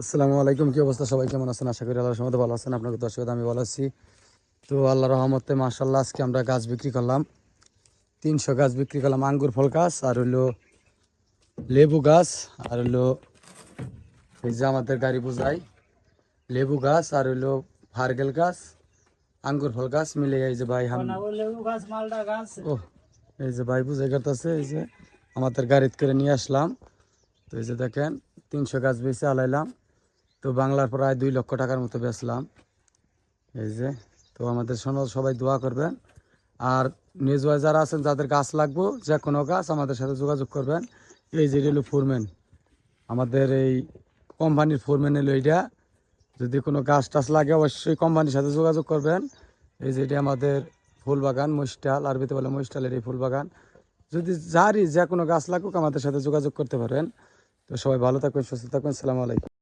আসসালামু আলাইকুম কি অবস্থা? সবাই কেমন আছেন? আশা করি আল্লাহর মধ্যে ভালো আছেন। আপনাকে দর্শক আমি ভালো আছি। তো আল্লাহ রহমতে মার্শাল্লাহ আজকে আমরা গাছ বিক্রি করলাম। তিনশো গাছ বিক্রি করলাম আঙ্গুর ফল গাছ আর হইল লেবু গাছ আর হইল এই যে আমাদের গাড়ি বোঝাই লেবু গাছ আর হইল ফারগেল গাছ আঙ্গুর ফল গাছ মিলে এই যে ভাই হাম ও এই যে ভাই বুঝে করতেছে এই যে আমাদের গাড়িতে করে নিয়ে আসলাম। তো এই যে দেখেন তিনশো গাছ বেশি আলাইলাম। তো বাংলার প্রায় দুই লক্ষ টাকার মতো বেচলাম। এই যে, তো আমাদের শোনো সবাই দোয়া করবেন। আর নিউজ ওয়াই যারা আছেন, যাদের গাছ লাগবো, যে কোনো গাছ আমাদের সাথে যোগাযোগ করবেন। এই যে হলো ফোরম্যান আমাদের এই কোম্পানির ফোরম্যান এলো এইটা। যদি কোনো গাছ টাছ লাগে, অবশ্যই কোম্পানির সাথে যোগাযোগ করবেন। এই যে এটা আমাদের ফুল বাগান মহিষ্টাল, আরবিতে বলে মহিষ্টালের এই ফুল বাগান যদি যারই যে কোনো গাছ লাগুক, আমাদের সাথে যোগাযোগ করতে পারেন। তো সবাই ভালো থাকবেন, সুস্থ থাকবেন। সালাম আলাইকুম।